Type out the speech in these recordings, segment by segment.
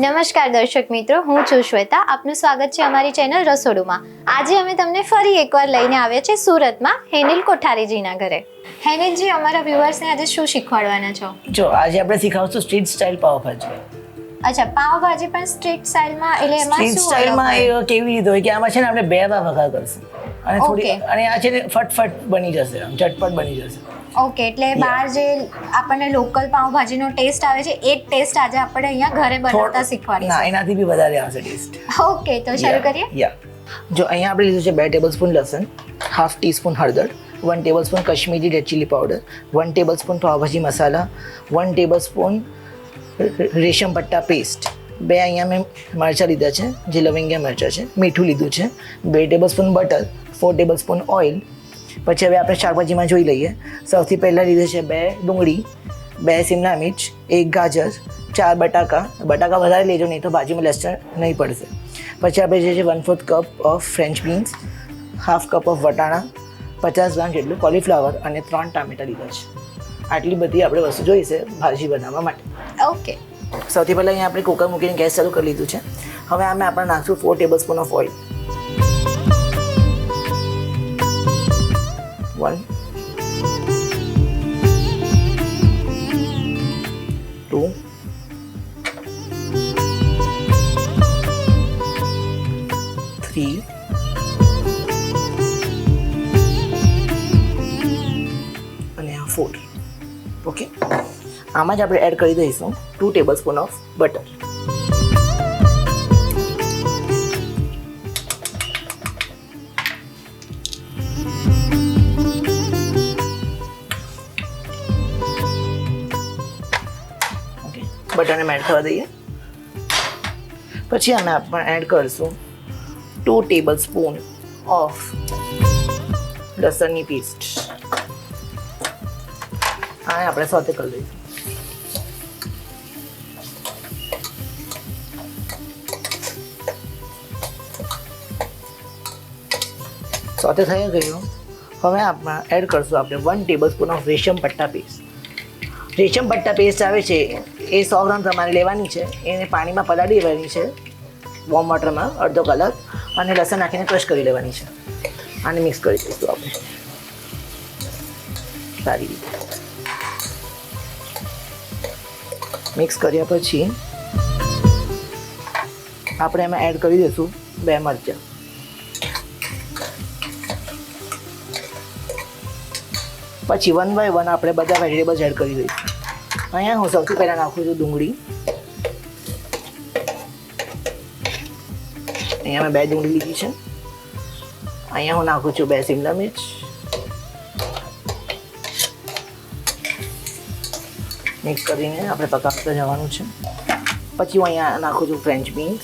નમસ્કાર દર્શક મિત્રો હું છું શ્વેતા. આપનું સ્વાગત છે અમારી ચેનલ રસોડુમાં. આજે અમે તમને ફરી એકવાર લઈને આવ્યા છે સુરતમાં હેનિલ કોઠારીજીના ઘરે. હેનિલજી અમારા વ્યુઅર્સને આજે શું શીખવાડવાના છો? જો આજે આપણે શીખવાડશું સ્ટ્રીટ સ્ટાઇલ પાવભાજી અચ્છા પાવભાજી પણ સ્ટ્રીટ સ્ટાઇલમાં એટલે એમાં સ્ટ્રીટ સ્ટાઇલમાં? એ કેવી રીતે હોય કે આમાં છે ને આપણે બે વાર વઘાર કરશું. અને થોડી અને આ છે ને ફટફટ બની જશે આમ ઝટપટ બની જશે. ઓકે એટલે બહાર જે આપણને લોકલ પાઉંભાજીનો ટેસ્ટ આવે છે એ જ ટેસ્ટ આજે આપણે અહીંયા ઘરે બનાવતા થોડ- ના એનાથી બી વધારે આવશે ટેસ્ટ ઓકે તો શરૂ કરીએ? યા જો અહીંયા આપણે લીધું છે બે ટેબલ સ્પૂન લસણ હાફ ટીસ્પૂન હળદર one tablespoon Kashmiri red chilli powder one tablespoon pav bhaji masala one tablespoon Resham Patta paste બે અહીંયા મેં મરચાં લીધા છે જે લવિંગિયા મરચાં છે મીઠું લીધું છે. બે tablespoon butter four tablespoon oil પછી હવે આપણે શાકભાજીમાં જોઈ લઈએ. સૌથી પહેલાં લીધે છે બે ડુંગળી બે સીમલા મિર્ચ એક ગાજર ચાર બટાકા. બટાકા વધારે લેજો નહીં તો ભાજીમાં લસણ નહીં પડશે. પછી આપણે જે છે one fourth cup of French beans half cup of વટાણા પચાસ ગ્રામ જેટલું કોલીફ્લાવર અને ત્રણ ટામેટા લીધા છે. આટલી બધી આપણે વસ્તુ જોઈશે ભાજી બનાવવા માટે. ઓકે સૌથી પહેલાં અહીંયા આપણે કુકર મૂકીને ગેસ ચાલુ કરી લીધું છે. હવે આમે આપણે નાખશું four tablespoon of oil one two three અને આ ફોર ઓકે આમાં જ આપણે એડ કરી દઈશું. Two tablespoon of butter okay બટરને melt થવા દઈએ. પછી અમે આપણે એડ કરીશું. ટુ ટેબલ સ્પૂન ઓફ લસણની પેસ્ટ હા આપણે સાથે કરી દઈશું. સાથે થઈ ગયું. હવે આપણે એડ કરશું આપણે વન ટેબલ સ્પૂન ઓફ રેશમ પટ્ટા પેસ્ટ રેશમ પટ્ટા પેસ્ટ આવે છે, એ સો ગ્રામ તમારે લેવાની છે. એને પાણીમાં પલાળી લેવાની છે વોર્મ વોટરમાં અડધો કલાક, અને લસણ નાખીને ક્રશ કરી લેવાની છે. આને મિક્સ કરી દઈશું આપણે. સારી રીતે. મિક્સ કર્યા પછી, આપણે એમાં એડ કરી દઈશું બે મરચાં. પછી વન બાય વન આપણે બધા વેજીટેબલ્સ એડ કરી દઈશું. અહીંયા હું સૌથી પહેલાં નાખું છું ડુંગળી. અહીંયા મેં બે ડુંગળી લીધી છે. અહીંયા હું નાખું છું બે શિમલા મિર્ચ. મિક્સ કરીને આપણે પકાવતા જવાનું છે. પછી હું અહીંયા નાખું છું ફ્રેન્ચ બીન્સ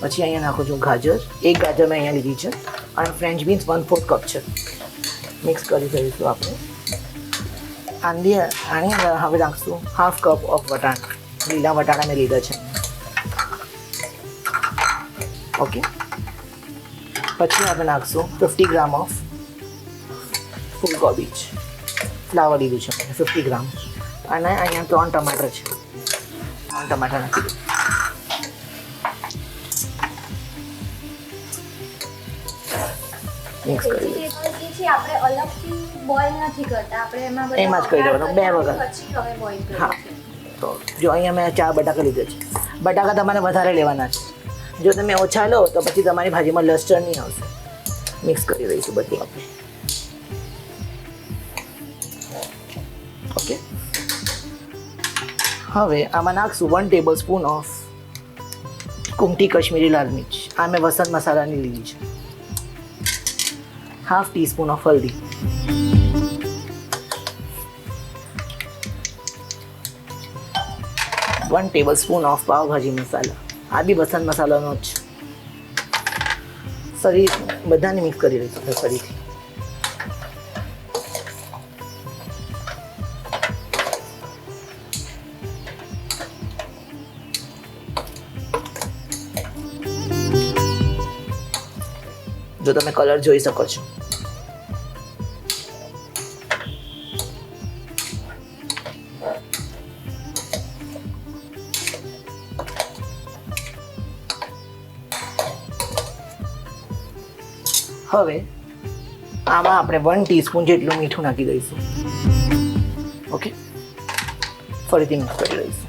પછી અહીંયા નાખું છું ગાજર. એક ગાજર મેં અહીંયા લીધી છે. અને French beans one fourth cup છે. મિક્સ કરી દઈશું આપણે. આંદી આની અંદર હવે નાખશું હાફ કપ ઓફ વટાણા. લીલા વટાણા મેં લીધા છે. ઓકે પછી આપણે નાખશું ફિફ્ટી ગ્રામ ઓફ ફૂલકોબી. છે ફ્લાવર લીધું છે ફિફ્ટી ગ્રામ અને અહીંયા ત્રણ ટમાટર છે. ત્રણ ટમાટર નાખી મિક્સ કરી દઉં આપણે અલગથી બોઇલ નથી કરતા. આપણે એમાં એમાં જ કરી દેવાનું, બે વગર. પછી હવે બોઇલ હા. તો જો અહીંયા મેં ચાર બટાકા લીધા છે. બટાકા તમારે વધારે લેવાના છે. જો તમે ઓછા લો તો પછી તમારી ભાજીમાં લસ્ટર નહીં આવશે. મિક્સ કરી દઈશું બધું આપણે. ઓકે. હવે આમાં નાખશું વન ટેબલ સ્પૂન ઓફ કુમટી કશ્મીરી લાલ મિર્ચ. આ મેં વસંત મસાલાની લીધી છે. Half teaspoon of Haldi one tablespoon of pav bhaji masala આ બી મસાલાનો જ। સરી બધાને મિક્સ કરી લઈશું ફરીથી। જો તમે કલર જોઈ શકો છો। હવે આમાં આપણે વન ટીસ્પૂન જેટલું મીઠું નાખી દઈશું. ઓકે ફરીથી મિક્સ કરી દઈશું.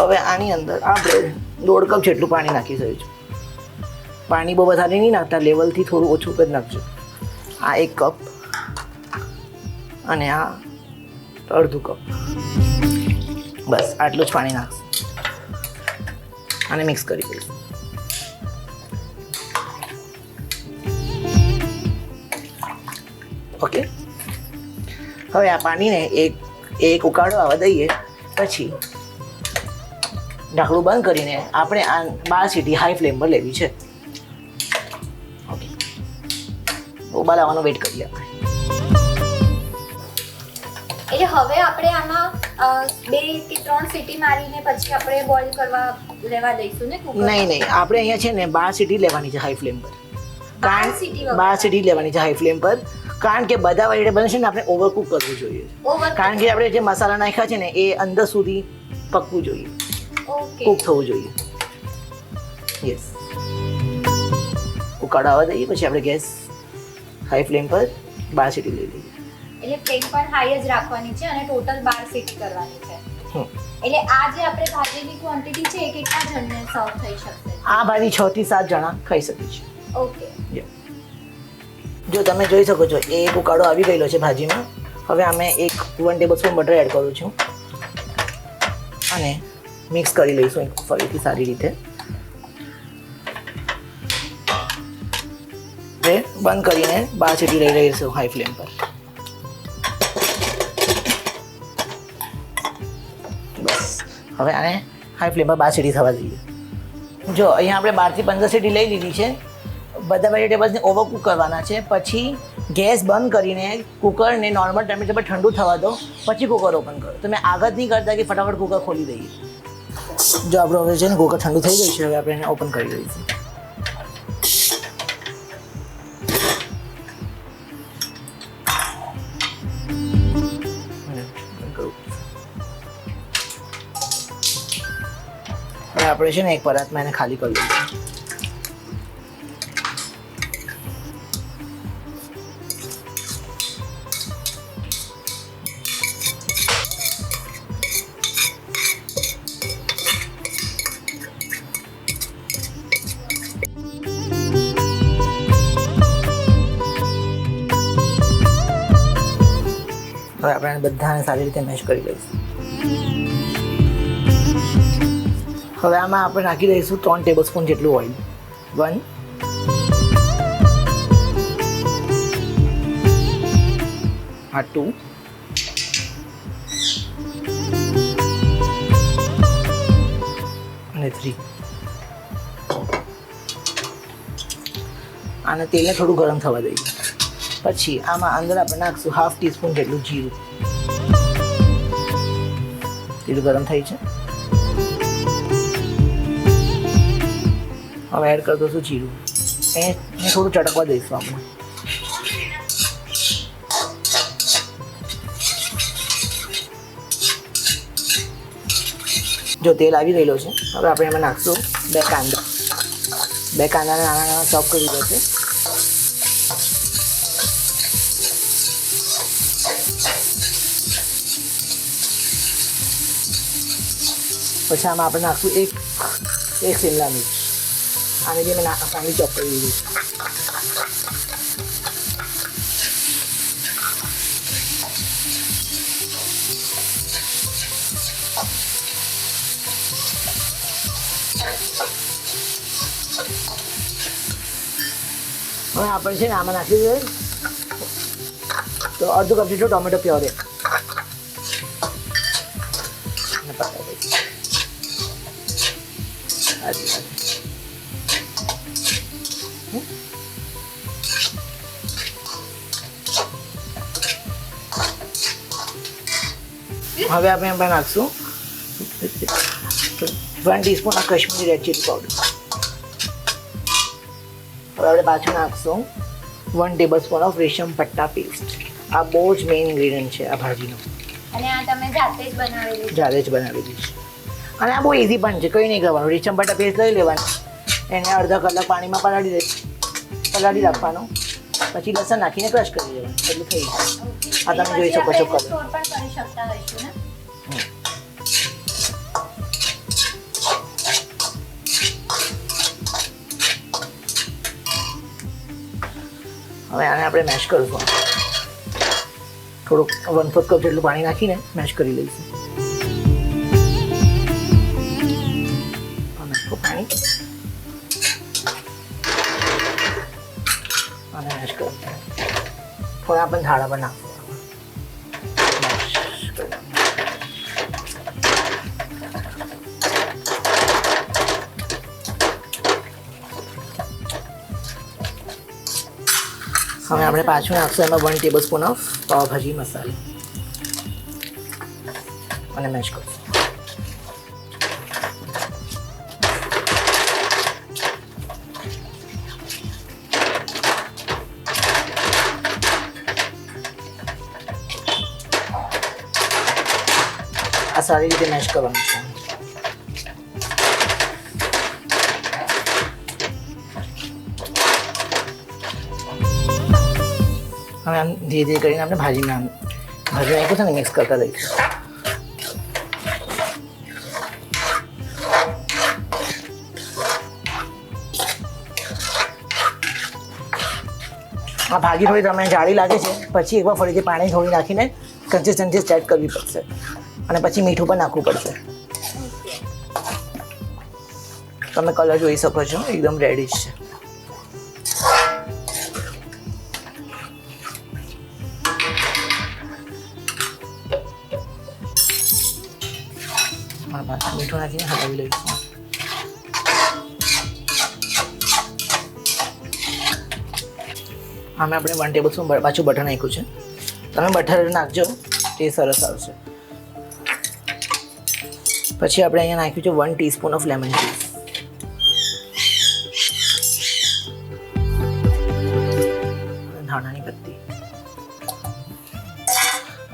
હવે આની અંદર આપણે દોઢ કપ જેટલું પાણી નાખી દઈશું પાણી બહુ વધારે નહીં નાખતા લેવલથી થોડું ઓછું કરી નાખજો. આ એક કપ અને આ અડધું કપ. બસ, આટલું જ પાણી નાખશું અને મિક્સ કરી દઈશું. ઓકે હવે આ પાણીને એક એક ઉકાળો આવવા દઈએ, પછી ઢાંકણું બંધ કરીને આપણે આ બાર સીટી હાઈ ફ્લેમ પર લેવી છે. ઓકે ઉબાલ આવવાનો વેઇટ કરીએ આપણે. એટલે હવે આપણે આમાં બે કે ત્રણ સીટી મારીને પછી આપણે બોઇલ કરવા લેવા દઈશું ને કુકર નહીં નહીં આપણે અહીંયા છે ને બાર સીટી લેવાની છે હાઈ ફ્લેમ પર. બાર સીટી બાર સીટી લેવાની છે હાઈ ફ્લેમ પર. કારણ કે બધા વેજીટેબલ છે ને આપણે ઓવરકુક કરવું જોઈએ. કારણ કે આપણે જે મસાલા નાખ્યા છે ને એ અંદર સુધી પકવું જોઈએ. કુક થવું જોઈએ. યસ ઉકાળો આવવા દઈએ પછી આપણે ગેસ હાઈ ફ્લેમ પર બાર સીટી લઈ લઈએ. એટલે ફ્લેમ પણ હાઈ જ રાખવાની છે અને ટોટલ બાર સીટી કરવાની છે. એટલે આ જે આપણે ભાજીની ક્વોન્ટિટી છે એ કેટલા જણને સર્વ થઈ શકશે? આ ભાજી છ થી સાત જણા ખાઈ શકે છે. ઓકે જો તમે જોઈ શકો છો એ એક ઉકાળો આવી ગયેલો છે ભાજીમાં હવે અમે એક one table spoon butter add કરું છું. અને મિક્સ કરી લઈશું એક ફરીથી સારી રીતે. બંધ કરીને બાર સીટી લઈ રહીશું હાઈ ફ્લેમ પર. હવે આને હાઈ ફ્લેમ પર બાર સીટી થવા દઈએ. જો, અહીંયા આપણે બારથી પંદર સીટી લઈ લીધી છે. બધા વેજીટેબલ્સને ઓવરકુક કરવાના છે. પછી ગેસ બંધ કરીને કુકરને નોર્મલ ટેમ્પરેચર પર ઠંડુ થવા દો. પછી કુકર ઓપન કરો. તમે આગળ નહીં કરતા કે ફટાફટ કુકર ખોલી દઈએ. જો, આપણું હવે છે ને કુકર ઠંડુ થઈ ગયું છે, હવે આપણે એને ઓપન કરી દઈશું હવે આપણે છે ને એક પરાતમાં એને ખાલી કરી દઈશું હવે આપણે બધાને સારી રીતે મેશ કરી લઈશું. હવે આમાં આપણે નાખી દઈશું ત્રણ ટેબલ સ્પૂન જેટલું ઓઇલ વન આ ટુ અને થ્રી આને તેલને થોડું ગરમ થવા દઈએ. પછી આમાં અંદર આપણે નાખશું હાફ ટીસ્પૂન જેટલું જીરું. તેલ ગરમ થઈ છે. હવે એડ કરી દઈશું જીરું. એને થોડું ચટકવા દઈશું આપણે. જો તેલ આવી રહેલો છે, હવે આપણે એમાં નાખશું બે કાંદા. બે કાંદાને નાના નાના ચોપ કરી દીધા છે. પછી આમાં આપણે નાખશું એક એક શિમલા મિર્ચ. આને બી મેં ના ચોપ કરી દીધું હવે આપણે છે ને આમાં નાખી દઈએ તો અડધું કપ જેટલું ટોમેટો પ્યોર હવે આપણે એમાં નાખશું વન ટીસ્પૂન આ કાશ્મીરી રેડ ચીલી પાવડર હવે આપણે પાછું નાખશું વન ટેબલ સ્પૂન ઓફ રેશમ પટ્ટા પેસ્ટ આ બહુ જ મેઇન ઇન્ગ્રીડિયન્ટ છે આ ભાજીનો. અને આ તમે જાતે જ બનાવેલી જાતે જ બનાવેલી છે. અને આ બહુ ઇઝી પણ છે કંઈ નહીં કરવાનું. રેશમ પટ્ટા પેસ્ટ લઈ લેવાનું. એને અડધા કલાક પાણીમાં પલાળી દે પલાળી રાખવાનું. પછી લસણ નાખીને ક્રશ કરી દેવાનું. એટલે થઈ જાય. આ તમે જોઈ શકો છો કલર હવે આને આપણે મેશ કરીશું. થોડુંક વન ફોર્થ કપ જેટલું પાણી નાખીને મેશ કરી લઈશું. પાણી અને મેશ કરી થોડા પણ થાળા પર નાખો હવે આપણે પાછું નાખશું, એમાં one table spoon of pav bhaji મસાલો. અને મેશ કરશું. આ સારી રીતે મેશ કરવાનું છે. હવે આમ ધીરે ધીરે કરીને આપણે ભાજીને આમ ભાજી નાખ્યું છે ને મિક્સ કરતા રહીશું આ ભાજી થોડી તમને જાળી લાગે છે પછી એકવાર ફરીથી પાણી થોડી નાખીને કન્સિસ્ટન્સી સેટ કરવી પડશે અને પછી મીઠું પણ નાખવું પડશે. તમે કલર જોઈ શકો છો, એકદમ રેડી છે. નાખીને હલાવી લઈશું. આમે આપણે વન ટેબલ સ્પૂન પાછું બટર નાખ્યું છે. તમે બટર નાખજો તે સરસ આવશે. પછી આપણે અહીંયા નાખ્યું છે one teaspoon of lemon juice ધાણાની પત્તી.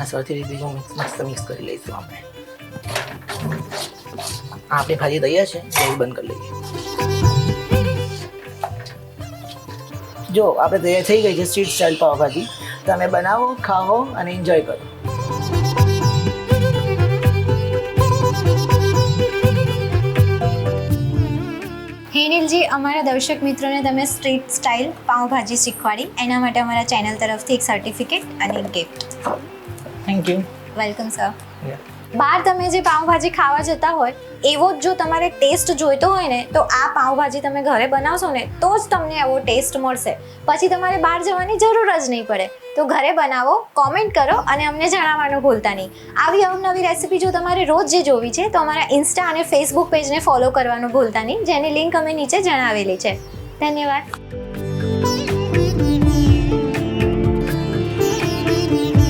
આ સૌથી રીતે મિક્સ મસ્ત મિક્સ કરી લઈશું આપણે. આપણી ભાજી તૈયાર છે ગેસ બંધ કરી લઈએ જો આપણે તૈયાર થઈ ગઈ છે સ્ટ્રીટ સ્ટાઇલ પાવભાજી. તમે બનાવો ખાઓ અને એન્જોય કરો. હેનિલજી અમારા દર્શક મિત્રોને તમે સ્ટ્રીટ સ્ટાઇલ પાઉંભાજી શીખવાડી. એના માટે અમારા ચેનલ તરફથી એક સર્ટિફિકેટ અને gift thank you welcome sir બહાર તમે જે પાઉંભાજી ખાવા જતા હોય, એવો જ જો તમારે ટેસ્ટ જોઈતો હોય ને, તો આ પાઉંભાજી તમે ઘરે બનાવશો ને, તો જ તમને એવો ટેસ્ટ મળશે. પછી તમારે બહાર જવાની જરૂર જ નહીં પડે. તો ઘરે બનાવો કોમેન્ટ કરો અને અમને જણાવવાનું ભૂલતા નહીં. આવી અવનવી રેસીપી જો તમારે રોજ જે જોવી છે, તો અમારા ઇન્સ્ટા અને ફેસબુક પેજને ફોલો કરવાનું ભૂલતા નહીં, જેની લિંક અમે નીચે જણાવેલી છે. ધન્યવાદ.